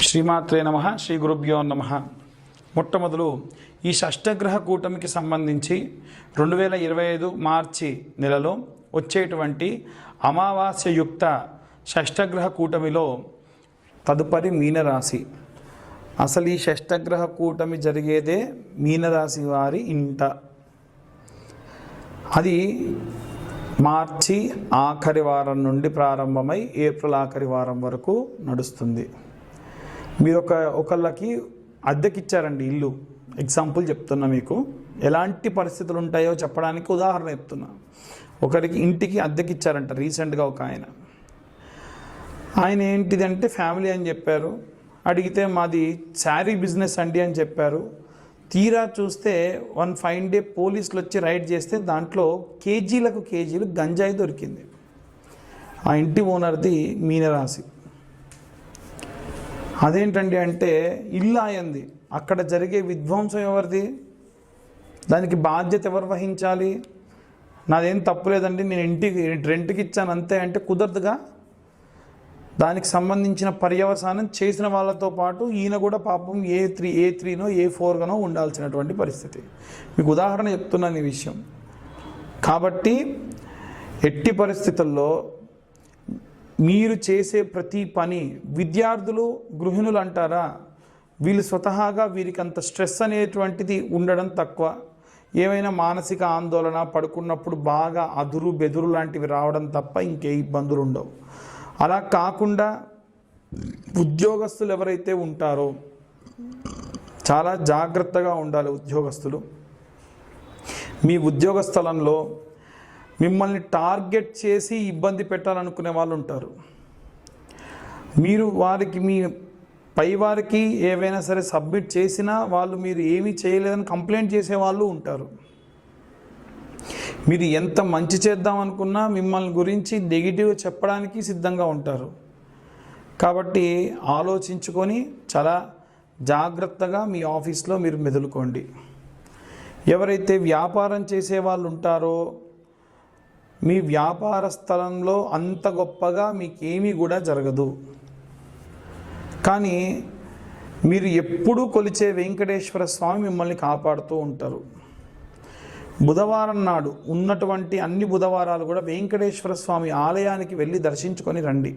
శ్రీమాత్రే నమ శ్రీ గురుభ్యో నమ. మొట్టమొదలు ఈ షష్టగ్రహ కూటమికి సంబంధించి రెండు వేల ఇరవై ఐదు మార్చి నెలలో వచ్చేటువంటి అమావాస్యయుక్త షష్టగ్రహ కూటమిలో తదుపరి మీనరాశి. అసలు ఈ షష్టగ్రహ కూటమి జరిగేదే మీనరాశి వారి ఇంట. అది మార్చి ఆఖరి వారం నుండి ప్రారంభమై ఏప్రిల్ ఆఖరి వారం వరకు నడుస్తుంది. మీరు ఒక ఒకళ్ళకి అద్దెకిచ్చారండి ఇల్లు. ఎగ్జాంపుల్ చెప్తున్నా మీకు. ఎలాంటి పరిస్థితులు ఉంటాయో చెప్పడానికి ఉదాహరణ చెప్తున్నా. ఒకరికి ఇంటికి అద్దెకిచ్చారంట రీసెంట్గా ఒక ఆయన. ఆయన ఏంటిదంటే ఫ్యామిలీ అని చెప్పారు. అడిగితే మాది శారీ బిజినెస్ అండి అని చెప్పారు. తీరా చూస్తే వన్ ఫైవ్ డే పోలీసులు వచ్చి రైడ్ చేస్తే దాంట్లో కేజీలకు కేజీలు గంజాయి దొరికింది. ఆ ఇంటి ఓనర్ది మీనరాశి. అదేంటండి అంటే ఇల్లు ఆయంది అక్కడ జరిగే విధ్వంసం ఎవరిది? దానికి బాధ్యత ఎవరు వహించాలి? నాదేం తప్పులేదండి నేను ఇంటికి రెంట్కి ఇచ్చాను అంతే అంటే కుదరదుగా? దానికి సంబంధించిన పర్యవసానం చేసిన వాళ్ళతో పాటు ఈయన కూడా పాపం ఏ త్రీ ఏ త్రీనో ఏ ఫోర్గానో ఉండాల్సినటువంటి పరిస్థితి. మీకు ఉదాహరణ చెప్తున్నాను ఈ విషయం. కాబట్టి ఎట్టి పరిస్థితుల్లో మీరు చేసే ప్రతి పని విద్యార్థులు గృహిణులు అంటారా? వీళ్ళు స్వతహాగా వీరికి అంత స్ట్రెస్ అనేటువంటిది ఉండడం తక్కువ. ఏమైనా మానసిక ఆందోళన పడుకున్నప్పుడు బాగా అదురు బెదురు లాంటివి రావడం తప్ప ఇంకే ఇబ్బందులు ఉండవు. అలా కాకుండా ఉద్యోగస్తులు ఎవరైతే ఉంటారో చాలా జాగ్రత్తగా ఉండాలి ఉద్యోగస్తులు. మీ ఉద్యోగ స్థలంలో మిమ్మల్ని టార్గెట్ చేసి ఇబ్బంది పెట్టాలనుకునే వాళ్ళు ఉంటారు. మీరు వారికి మీ పై వారికి ఏవైనా సరే సబ్మిట్ చేసినా వాళ్ళు మీరు ఏమీ చేయలేదని కంప్లైంట్ చేసే వాళ్ళు ఉంటారు. మీరు ఎంత మంచి చేద్దాం అనుకున్నా మిమ్మల్ని గురించి నెగిటివ్ చెప్పడానికి సిద్ధంగా ఉంటారు. కాబట్టి ఆలోచించుకొని చాలా జాగ్రత్తగా మీ ఆఫీస్లో మీరు మెదులుకోండి. ఎవరైతే వ్యాపారం చేసే వాళ్ళు ఉంటారో మీ వ్యాపార స్థలంలో అంత గొప్పగా మీకేమీ కూడా జరగదు. కానీ మీరు ఎప్పుడూ కొలిచే వెంకటేశ్వర స్వామి మిమ్మల్ని కాపాడుతూ ఉంటారు. బుధవారం నాడు ఉన్నటువంటి అన్ని బుధవారాలు కూడా వెంకటేశ్వర స్వామి ఆలయానికి వెళ్ళి దర్శించుకొని రండి.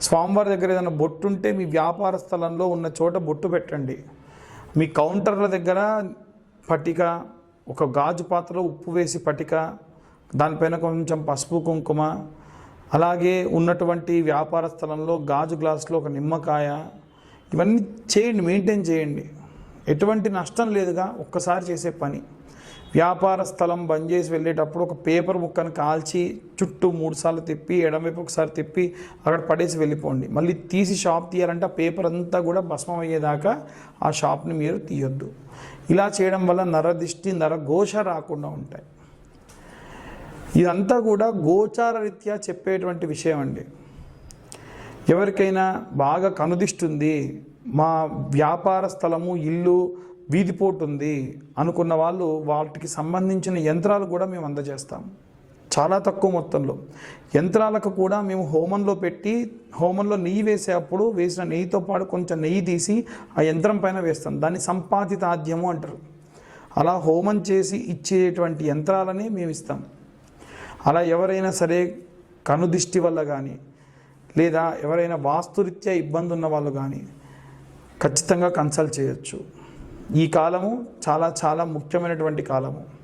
స్వామివారి దగ్గర ఏదైనా బొట్టు ఉంటే మీ వ్యాపార స్థలంలో ఉన్న చోట బొట్టు పెట్టండి. మీ కౌంటర్ల దగ్గర పటిక ఒక గాజు పాత్రలో ఉప్పు వేసి పటిక దానిపైన కొంచెం పసుపు కుంకుమ అలాగే ఉన్నటువంటి వ్యాపార స్థలంలో గాజు గ్లాసులో ఒక నిమ్మకాయ ఇవన్నీ చేయండి మెయింటైన్ చేయండి. ఎటువంటి నష్టం లేదుగా ఒక్కసారి చేసే పని. వ్యాపార స్థలం బంద్ చేసి వెళ్ళేటప్పుడు ఒక పేపర్ ముక్కను కాల్చి చుట్టూ మూడుసార్లు తిప్పి ఎడమవైపు ఒకసారి తిప్పి అక్కడ పడేసి వెళ్ళిపోండి. మళ్ళీ తీసి షాప్ తీయాలంటే ఆ పేపర్ అంతా కూడా భస్మం అయ్యేదాకా ఆ షాప్ని మీరు తీయొద్దు. ఇలా చేయడం వల్ల నరదిష్టి నరఘోష రాకుండా ఉంటాయి. ఇదంతా కూడా గోచార రీత్యా చెప్పేటువంటి విషయం అండి ఎవరికైనా బాగా కనుదిస్తుంది మా వ్యాపార స్థలము ఇల్లు వీధిపోటుంది అనుకున్న వాళ్ళు వాటికి సంబంధించిన యంత్రాలు కూడా మేము అందజేస్తాం. చాలా తక్కువ మొత్తంలో. యంత్రాలకు కూడా మేము హోమంలో పెట్టి హోమంలో నెయ్యి వేసేటప్పుడు వేసిన నెయ్యితో పాటు కొంచెం నెయ్యి తీసి ఆ యంత్రం పైన వేస్తాం. దాన్ని సంపాదితాద్యము అంటారు. అలా హోమం చేసి ఇచ్చేటువంటి యంత్రాలనే మేము ఇస్తాం అలా ఎవరైనా సరే కనుదిష్టి వల్ల కానీ లేదా ఎవరైనా వాస్తురీత్యా ఇబ్బంది ఉన్న వాళ్ళు కానీ ఖచ్చితంగా కన్సల్ట్ చేయొచ్చు. ఈ కాలము చాలా చాలా ముఖ్యమైనటువంటి కాలము.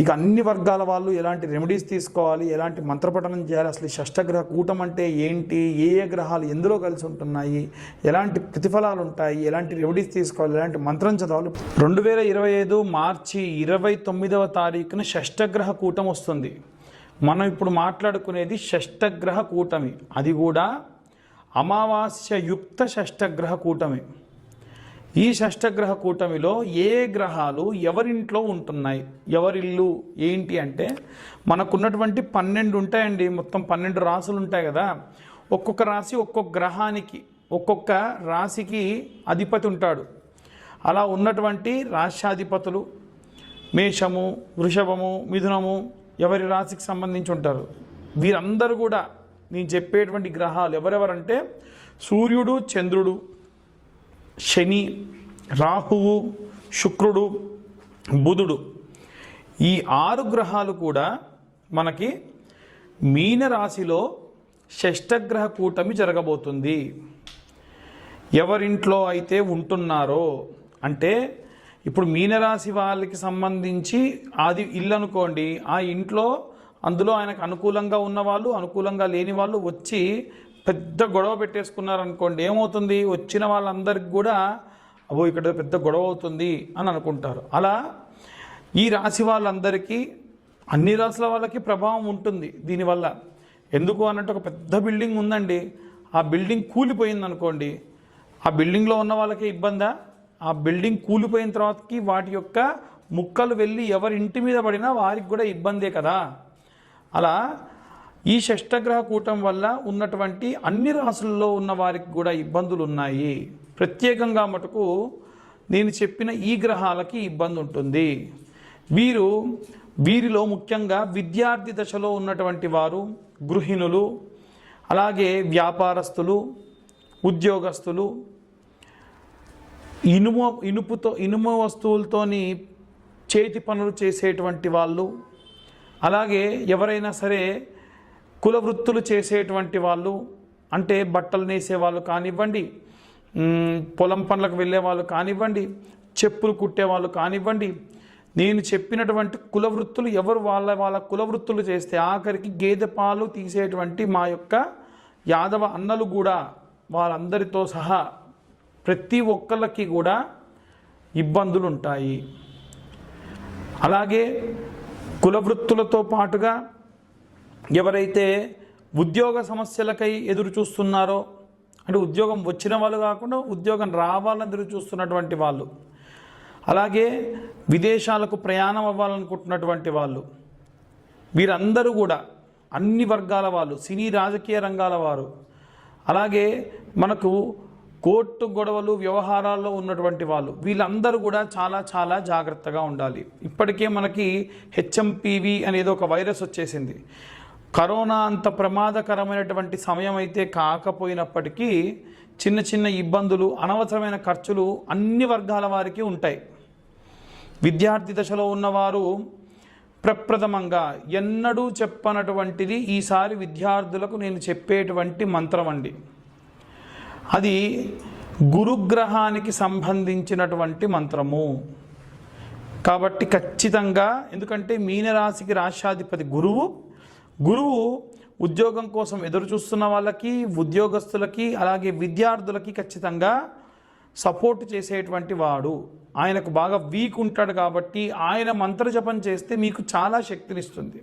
ఇక అన్ని వర్గాల వాళ్ళు ఎలాంటి రెమెడీస్ తీసుకోవాలి ఎలాంటి మంత్రపఠనం చేయాలి అసలు షష్టగ్రహ కూటం అంటే ఏంటి ఏ ఏ గ్రహాలు ఎందులో కలిసి ఉంటున్నాయి ఎలాంటి ప్రతిఫలాలు ఉంటాయి ఎలాంటి రెమెడీస్ తీసుకోవాలి ఎలాంటి మంత్రం చదవాలి. రెండు వేల ఇరవై ఐదు మార్చి ఇరవై తొమ్మిదవ తారీఖున షష్టగ్రహ కూటం వస్తుంది. మనం ఇప్పుడు మాట్లాడుకునేది షష్టగ్రహ కూటమి. అది కూడా అమావాస్య యుక్త షష్టగ్రహ కూటమి. ఈ షష్టగ్రహ కూటమిలో ఏ గ్రహాలు ఎవరింట్లో ఉంటున్నాయి? ఎవరిల్లు? ఏంటి అంటే మనకున్నటువంటి పన్నెండు ఉంటాయండి. మొత్తం పన్నెండు రాసులు ఉంటాయి కదా. ఒక్కొక్క రాశి ఒక్కొక్క గ్రహానికి ఒక్కొక్క రాశికి అధిపతి ఉంటాడు. అలా ఉన్నటువంటి రాష్ట్రాధిపతులు మేషము వృషభము మిథునము ఎవరి రాశికి సంబంధించి ఉంటారు? వీరందరూ కూడా నేను చెప్పేటువంటి గ్రహాలు ఎవరెవరంటే సూర్యుడు చంద్రుడు శని రాహువు శుక్రుడు బుధుడు. ఈ ఆరు గ్రహాలు కూడా మనకి మీనరాశిలో షష్టగ్రహ కూటమి జరగబోతుంది. ఎవరింట్లో అయితే ఉంటున్నారో అంటే ఇప్పుడు మీనరాశి వాళ్ళకి సంబంధించి అది ఇల్లు అనుకోండి ఆ ఇంట్లో అందులో ఆయనకు అనుకూలంగా ఉన్నవాళ్ళు అనుకూలంగా లేని వాళ్ళు వచ్చి పెద్ద గొడవ పెట్టేసుకున్నారనుకోండి ఏమవుతుంది? వచ్చిన వాళ్ళందరికి కూడా అబ్బో ఇక్కడ పెద్ద గొడవ అవుతుంది అని అనుకుంటారు. అలా ఈ రాశి వాళ్ళందరికీ అన్ని రాసుల వాళ్ళకి ప్రభావం ఉంటుంది దీనివల్ల. ఎందుకు అన్నట్టు ఒక పెద్ద బిల్డింగ్ ఉందండి. ఆ బిల్డింగ్ కూలిపోయింది అనుకోండి ఆ బిల్డింగ్లో ఉన్న వాళ్ళకి ఇబ్బందా? ఆ బిల్డింగ్ కూలిపోయిన తర్వాతకి వాటి యొక్క ముక్కలు వెళ్ళి ఎవరి ఇంటి మీద పడినా వారికి కూడా ఇబ్బందే కదా. అలా ఈ షష్టగ్రహ కూటం వల్ల ఉన్నటువంటి అన్ని రాసుల్లో ఉన్న వారికి కూడా ఇబ్బందులు ఉన్నాయి ప్రత్యేకంగా మటుకు నేను చెప్పిన ఈ గ్రహాలకి ఇబ్బంది ఉంటుంది. వీరు వీరిలో ముఖ్యంగా విద్యార్థి దశలో ఉన్నటువంటి వారు గృహిణులు అలాగే వ్యాపారస్తులు ఉద్యోగస్తులు ఇనుము ఇనుపుతో ఇనుము వస్తువులతోని చేతి పనులు చేసేటువంటి వాళ్ళు అలాగే ఎవరైనా సరే కుల వృత్తులు చేసేటువంటి వాళ్ళు అంటే బట్టలు నేసే వాళ్ళు కానివ్వండి పొలం పనులకు వెళ్ళే వాళ్ళు కానివ్వండి చెప్పులు కుట్టే వాళ్ళు కానివ్వండి నేను చెప్పినటువంటి కుల వృత్తులు ఎవరు వాళ్ళ వాళ్ళ కుల వృత్తులు చేస్తే ఆఖరికి గేదె పాలు తీసేటువంటి మా యొక్క యాదవ అన్నలు కూడా వాళ్ళందరితో సహా ప్రతి ఒక్కళ్ళకి కూడా ఇబ్బందులు ఉంటాయి అలాగే కుల వృత్తులతో పాటుగా ఎవరైతే ఉద్యోగ సమస్యలకై ఎదురు చూస్తున్నారో అంటే ఉద్యోగం వచ్చిన వాళ్ళు కాకుండా ఉద్యోగం రావాలని ఎదురు చూస్తున్నటువంటి వాళ్ళు అలాగే విదేశాలకు ప్రయాణం అవ్వాలనుకుంటున్నటువంటి వాళ్ళు వీరందరూ కూడా అన్ని వర్గాల వాళ్ళు సినీ రాజకీయ రంగాల వారు అలాగే మనకు కోర్టు గొడవలు వ్యవహారాల్లో ఉన్నటువంటి వాళ్ళు వీళ్ళందరూ కూడా చాలా చాలా జాగ్రత్తగా ఉండాలి. ఇప్పటికే మనకి హెచ్ఎంపీవి అనేది ఒక వైరస్ వచ్చేసింది. కరోనా అంత ప్రమాదకరమైనటువంటి సమయం అయితే కాకపోయినప్పటికీ చిన్న చిన్న ఇబ్బందులు అనవసరమైన ఖర్చులు అన్ని వర్గాల వారికి ఉంటాయి. విద్యార్థి దశలో ఉన్నవారు ప్రప్రథమంగా ఎన్నడూ చెప్పనటువంటిది ఈసారి విద్యార్థులకు నేను చెప్పేటువంటి మంత్రం అండి. అది గురుగ్రహానికి సంబంధించినటువంటి మంత్రము. కాబట్టి ఖచ్చితంగా ఎందుకంటే మీనరాశికి రాష్ట్రాధిపతి గురువు గురువు ఉద్యోగం కోసం ఎదురు చూస్తున్న వాళ్ళకి ఉద్యోగస్తులకి అలాగే విద్యార్థులకి ఖచ్చితంగా సపోర్ట్ చేసేటువంటి వాడు. ఆయనకు బాగా వీక్ ఉంటాడు కాబట్టి ఆయన మంత్ర జపం చేస్తే మీకు చాలా శక్తినిస్తుంది.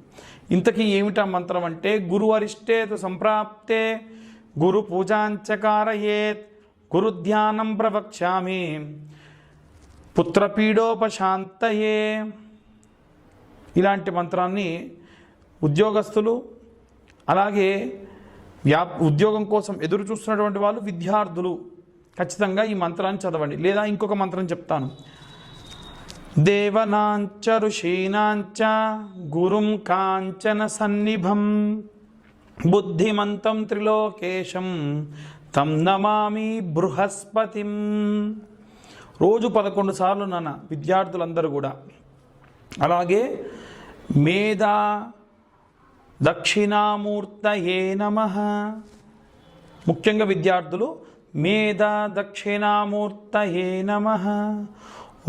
ఇంతకీ ఏమిటా మంత్రం అంటే గురువరిష్టే తు సంప్రాప్తే గురు పూజాంచకారయేత్ గురు ధ్యానం ప్రవక్ష్యామి పుత్రపీడోపశాంతయే. ఇలాంటి మంత్రాన్ని ఉద్యోగస్తులు అలాగే వ్యా ఉద్యోగం కోసం ఎదురు చూస్తున్నటువంటి వాళ్ళు విద్యార్థులు. ఖచ్చితంగా ఈ మంత్రాన్ని చదవండి. లేదా ఇంకొక మంత్రం చెప్తాను. దేవనాంచ ఋషీనాంచ గురుం కాంచన సన్నిభం బుద్ధిమంతం త్రిలోకేశం తం నమామి బృహస్పతిం. రోజు పదకొండు సార్లు నాన్న విద్యార్థులందరూ కూడా. అలాగే మేధా దక్షిణామూర్తయే నమ. ముఖ్యంగా విద్యార్థులు మేధా దక్షిణామూర్తయే నమ.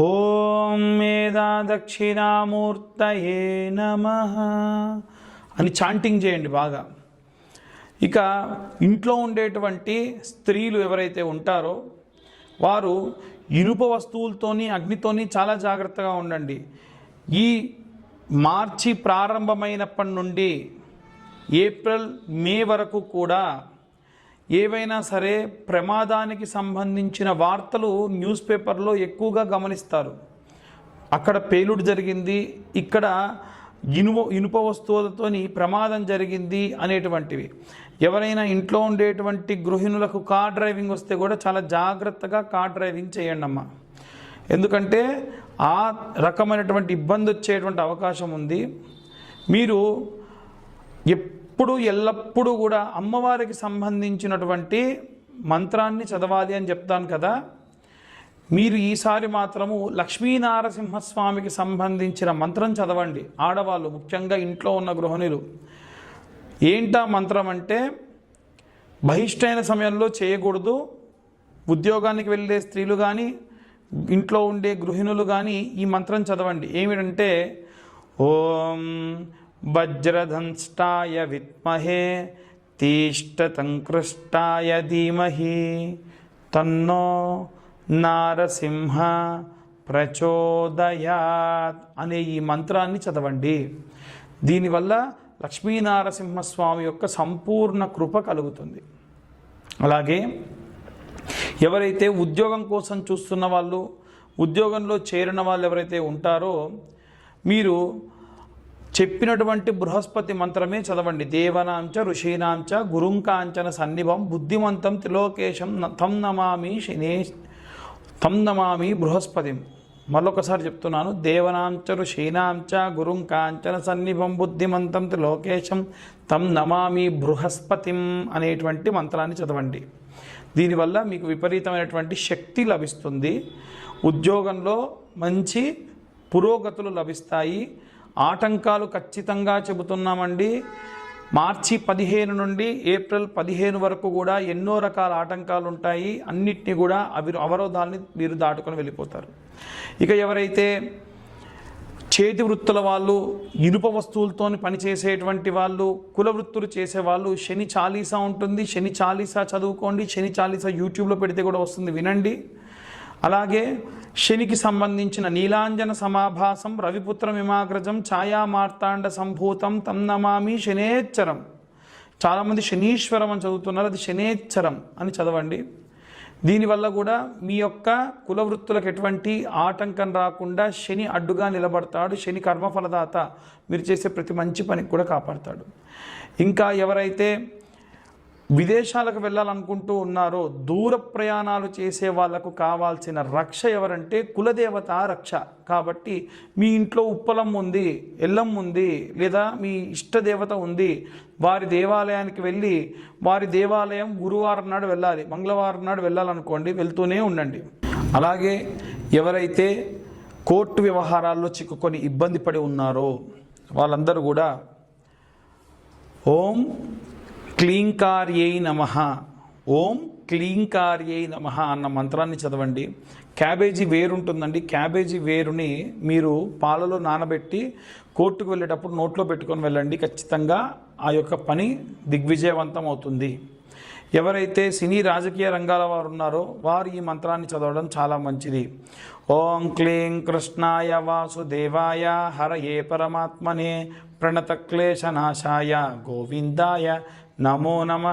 ఓం మేధా దక్షిణామూర్తయే నమ. అని చాంటింగ్ చేయండి బాగా. ఇక ఇంట్లో ఉండేటువంటి స్త్రీలు ఎవరైతే ఉంటారో వారు ఇనుప వస్తువులతోని అగ్నితోని చాలా జాగ్రత్తగా ఉండండి. ఈ మార్చి ప్రారంభమైనప్పటి నుండి ఏప్రిల్ మే వరకు కూడా ఏవైనా సరే ప్రమాదానికి సంబంధించిన వార్తలు న్యూస్ పేపర్లో ఎక్కువగా గమనిస్తారు. అక్కడ పేలుడు జరిగింది ఇక్కడ ఇనుప ఇనుప వస్తువులతోని ప్రమాదం జరిగింది అనేటువంటివి. ఎవరైనా ఇంట్లో ఉండేటువంటి గృహిణులకు కార్ డ్రైవింగ్ వస్తే కూడా చాలా జాగ్రత్తగా కార్ డ్రైవింగ్ చేయండి అమ్మా. ఎందుకంటే ఆ రకమైనటువంటి ఇబ్బంది వచ్చేటువంటి అవకాశం ఉంది. మీరు ఎప్పుడు ఎల్లప్పుడూ కూడా అమ్మవారికి సంబంధించినటువంటి మంత్రాన్ని చదవాలి అని చెప్తాను కదా. మీరు ఈసారి మాత్రము లక్ష్మీనారసింహస్వామికి సంబంధించిన మంత్రం చదవండి. ఆడవాళ్ళు ముఖ్యంగా ఇంట్లో ఉన్న గృహిణులు. ఏంటా మంత్రం అంటే బహిష్టైన సమయంలో చేయకూడదు. ఉద్యోగానికి వెళ్ళే స్త్రీలు కానీ ఇంట్లో ఉండే గృహిణులు కానీ ఈ మంత్రం చదవండి. ఏమిటంటే ఓం వజ్రధంష్టాయ విద్మహే తీష్టతంకృష్టాయ ధీమహి. తన్నో నారసింహ ప్రచోదయాత్ అనే ఈ మంత్రాన్ని చదవండి. దీనివల్ల లక్ష్మీనారసింహస్వామి యొక్క సంపూర్ణ కృప కలుగుతుంది. అలాగే ఎవరైతే ఉద్యోగం కోసం చూస్తున్న వాళ్ళు ఉద్యోగంలో చేరిన వాళ్ళు ఎవరైతే ఉంటారో మీరు చెప్పినటువంటి బృహస్పతి మంత్రమే చదవండి. దేవనాంచ ఋషీనాంచ గురుంకాంచన సన్నిభం బుద్ధిమంతం త్రిలోకేశం న- తం నమామి శనే తం నమామి బృహస్పతిం. మరొకసారి చెప్తున్నాను. దేవనాంచ ఋషీనాంచ గురుంకాంచన సన్నిభం బుద్ధిమంతం త్రిలోకేశం తం నమామి బృహస్పతిం అనేటువంటి మంత్రాన్ని చదవండి. దీనివల్ల మీకు విపరీతమైనటువంటి శక్తి లభిస్తుంది. ఉద్యోగంలో మంచి పురోగతులు లభిస్తాయి. ఆటంకాలు ఖచ్చితంగా చెబుతున్నామండి. మార్చి పదిహేను నుండి ఏప్రిల్ పదిహేను వరకు కూడా ఎన్నో రకాల ఆటంకాలు ఉంటాయి. అన్నిటినీ కూడా అవి అవరోధాలని మీరు దాటుకొని వెళ్ళిపోతారు. ఇక ఎవరైతే చేతి వృత్తుల వాళ్ళు ఇనుప వస్తువులతో పనిచేసేటువంటి వాళ్ళు కుల వృత్తులు చేసేవాళ్ళు శని చాలీసా ఉంటుంది. శని చాలీసా చదువుకోండి. శని చాలీసా యూట్యూబ్లో పెడితే కూడా వస్తుంది. వినండి. అలాగే శనికి సంబంధించిన నీలాంజన సమాభాసం రవిపుత్ర మిమాగ్రజం ఛాయా మార్తాండ సంభూతం తం నమామి శనేచ్చరం. చాలామంది శనీశ్వరం అని చదువుతున్నారు అది శనేచ్చరం అని చదవండి. దీనివల్ల కూడా మీ యొక్క కులవృత్తులకు ఎటువంటి ఆటంకం రాకుండా శని అడ్డుగా నిలబడతాడు శని కర్మఫలదాత. మీరు చేసే ప్రతి మంచి పనికి కూడా కాపాడతాడు. ఇంకా ఎవరైతే విదేశాలకు వెళ్ళాలనుకుంటూ ఉన్నారో దూర ప్రయాణాలు చేసే వాళ్ళకు కావాల్సిన రక్ష ఎవరంటే కులదేవత రక్ష. కాబట్టి మీ ఇంట్లో ఉప్పలం ఉంది ఎల్లం ఉంది లేదా మీ ఇష్టదేవత ఉంది వారి దేవాలయానికి వెళ్ళి వారి దేవాలయం గురువారం నాడు వెళ్ళాలి మంగళవారం నాడు వెళ్ళాలనుకోండి వెళ్తూనే ఉండండి. అలాగే ఎవరైతే కోర్టు వ్యవహారాల్లో చిక్కుకొని ఇబ్బంది పడి ఉన్నారో వాళ్ళందరూ కూడా ఓం క్లీంకార్యై నమ. ఓం క్లీంకార్యై నమ అన్న మంత్రాన్ని చదవండి. క్యాబేజీ వేరు ఉంటుందండి క్యాబేజీ వేరుని మీరు పాలలో నానబెట్టి కోర్టుకు వెళ్ళేటప్పుడు నోట్లో పెట్టుకొని వెళ్ళండి. ఖచ్చితంగా ఆ యొక్క పని దిగ్విజయవంతం అవుతుంది. ఎవరైతే సినీ రాజకీయ రంగాల వారు ఉన్నారో వారు ఈ మంత్రాన్ని చదవడం చాలా మంచిది. ఓం క్లీం కృష్ణాయ వాసుదేవాయ హరయే పరమాత్మనే ప్రణతక్లేశనాశాయ గోవిందాయ నమో నమ.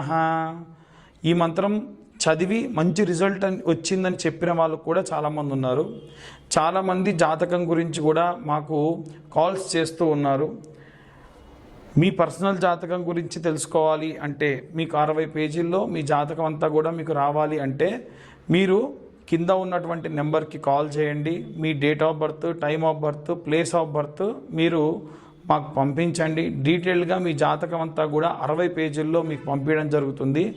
ఈ మంత్రం చదివి మంచి రిజల్ట్ అని వచ్చిందని చెప్పిన వాళ్ళు కూడా చాలామంది ఉన్నారు. చాలామంది జాతకం గురించి కూడా మాకు కాల్స్ చేస్తూ ఉన్నారు. మీ పర్సనల్ జాతకం గురించి తెలుసుకోవాలి అంటే మీకు అరవై పేజీల్లో మీ జాతకం అంతా కూడా మీకు రావాలి అంటే మీరు కింద ఉన్నటువంటి నెంబర్కి కాల్ చేయండి. మీ date of birth time of birth place of birth మీరు మాకు పంపించండి. డీటెయిల్గా మీ జాతకం అంతా కూడా అరవై పేజీల్లో మీకు పంపించడం జరుగుతుంది.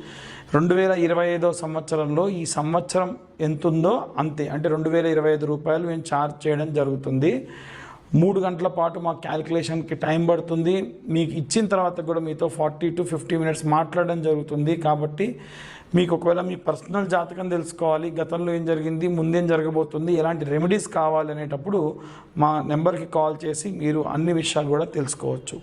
రెండు వేల ఇరవై ఐదో సంవత్సరంలో ఈ సంవత్సరం ఎంతుందో అంతే. అంటే రెండు వేల ఇరవై ఐదు రూపాయలు మేము ఛార్జ్ చేయడం జరుగుతుంది. మూడు గంటల పాటు మా క్యాలిక్యులేషన్కి టైం పడుతుంది. మీకు ఇచ్చిన తర్వాత కూడా మీతో ఫార్టీ టు ఫిఫ్టీ మినిట్స్ మాట్లాడడం జరుగుతుంది. కాబట్టి మీకు ఒకవేళ మీ పర్సనల్ జాతకం తెలుసుకోవాలి గతంలో ఏం జరిగింది ముందేం జరగబోతుంది ఎలాంటి రెమెడీస్ కావాలి అనేటప్పుడు మా నెంబర్కి కాల్ చేసి మీరు అన్ని విషయాలు కూడా తెలుసుకోవచ్చు.